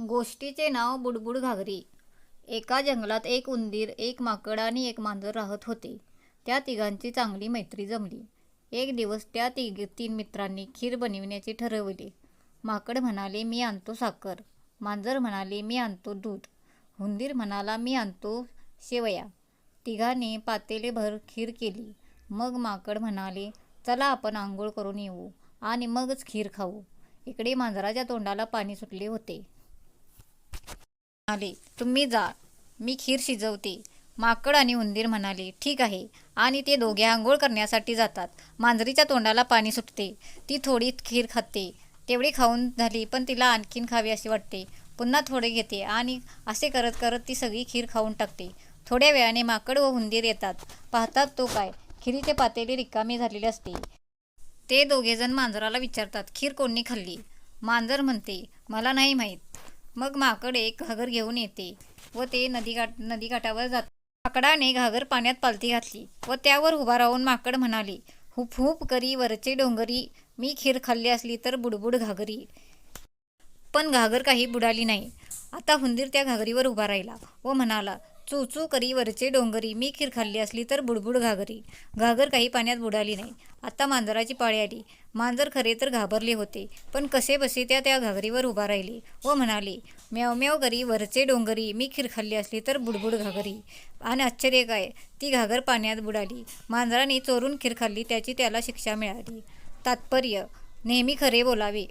गोष्टीचे नाव बुडबुड घागरी. एका जंगलात एक उंदीर एक माकड आणि एक मांजर राहत होते. त्या तिघांची चांगली मैत्री जमली. एक दिवस त्या तिघ तीन मित्रांनी खीर बनविण्याचे ठरवले. माकड म्हणाले मी आणतो साखर. मांजर म्हणाले मी आणतो दूध. हुंदीर म्हणाला मी आणतो शेवया. तिघांनी पातेलेभर खीर केली. मग माकड म्हणाले चला आपण आंघोळ करून येऊ आणि मगच खीर खाऊ. इकडे मांजराच्या तोंडाला पाणी सुटले होते. म्हणाले तुम्ही जा. मी खीर शिजवते. माकड आणि उंदीर म्हणाले ठीक आहे. आणि ते दोघे आंघोळ करण्यासाठी जातात. मांजरीच्या तोंडाला पाणी सुटते. ती थोडी खीर खाते. तेवढी खाऊन झाली पण तिला आणखीन खावी असे वाटते. पुन्हा थोडे घेते आणि असे करत करत ती सगळी खीर खाऊन टाकते. थोड्या वेळाने माकड व उंदीर येतात. पाहतात तो काय? खिरीचे पातेली रिकामी झालेले असते. ते दोघेजण मांजराला विचारतात खीर कोणी खाल्ली? मांजर म्हणते मला नाही माहीत. मग माकड एक घागर घेऊन येते व ते नदीकाठ नदीकाठावर जात. माकडाने घागर पाण्यात पालती घातली व त्यावर उभा राहून माकड म्हणाले हुप हुप करी वरचे डोंगरी. मी खीर खाल्ली असली तर बुडबुड घागरी. पण घागर काही बुडाली नाही. आता हुंदीर त्या घागरीवर उभा राहिला व म्हणाला चू करी वरचे डोंगरी मी खीर खाल्ली असली तर बुडबुड घागरी. घागर काही पाण्यात बुडाली नाही. आता मांजराची पाळी आली. मांजर खरे तर घाबरले होते पण कसे बसे त्या त्या घागरीवर उभा राहिले व म्हणाले म्याव म्याव करी वरचे डोंगरी मी खीर खाल्ली असली तर बुडबुड घागरी. आणि आश्चर्य काय? ती घागर पाण्यात बुडाली. मांजराने चोरून खीर खाल्ली त्याची त्याला शिक्षा मिळाली. तात्पर्य नेहमी खरे बोलावे.